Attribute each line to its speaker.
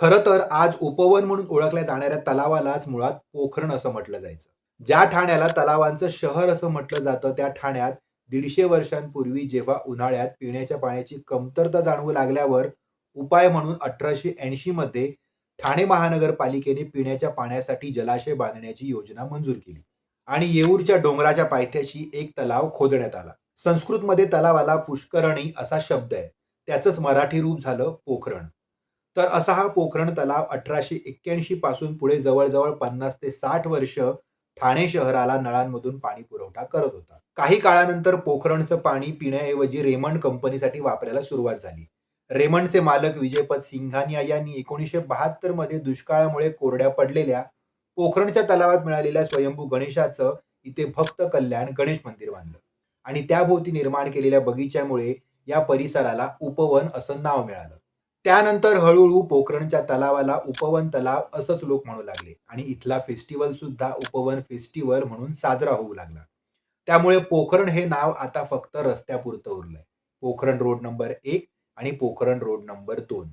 Speaker 1: खरं तर आज उपवन म्हणून ओळखल्या जाणाऱ्या तलावालाच मुळात पोखरण असं म्हटलं जायचं. ज्या ठाण्याला तलावांचं शहर असं म्हटलं जातं त्या ठाण्यात दीडशे वर्षांपूर्वी जेव्हा उन्हाळ्यात पिण्याच्या पाण्याची कमतरता जाणवू लागल्यावर उपाय म्हणून अठराशे ऐंशी मध्ये ठाणे महानगरपालिकेने पिण्याच्या पाण्यासाठी जलाशय बांधण्याची योजना मंजूर केली. आणि येऊरच्या डोंगराच्या पायथ्याशी एक तलाव खोदण्यात आला. संस्कृतमध्ये तलावाला पुष्करणी असा शब्द आहे. त्याचंच मराठी रूप झालं पोखरण. तर असा हा पोखरण तलाव अठराशे एक्क्याऐंशी पासून पुढे जवळजवळ पन्नास ते साठ वर्ष ठाणे शहराला नळांमधून पाणी पुरवठा करत होता. काही काळानंतर पोखरणचं पाणी पिण्याऐवजी रेमंड कंपनीसाठी वापरायला सुरुवात झाली. रेमंडचे मालक विजयपद सिंघानिया यांनी एकोणीसशे बहात्तरमध्ये दुष्काळामुळे कोरड्या पडलेल्या पोखरणच्या तलावात मिळालेल्या स्वयंभू गणेशाचं इथे भक्त कल्याण गणेश मंदिर बांधलं. आणि त्याभोवती निर्माण केलेल्या बगीच्यामुळे या परिसराला उपवन असं नाव मिळालं. त्यानंतर हळूहळू पोखरणच्या तलावाला उपवन तलाव असंच लोक म्हणू लागले. आणि इथला फेस्टिवल सुद्धा उपवन फेस्टिवल म्हणून साजरा होऊ लागला. त्यामुळे पोखरण हे नाव आता फक्त रस्त्यापुरतं उरलंय. पोखरण रोड नंबर एक आणि पोखरण रोड नंबर दोन.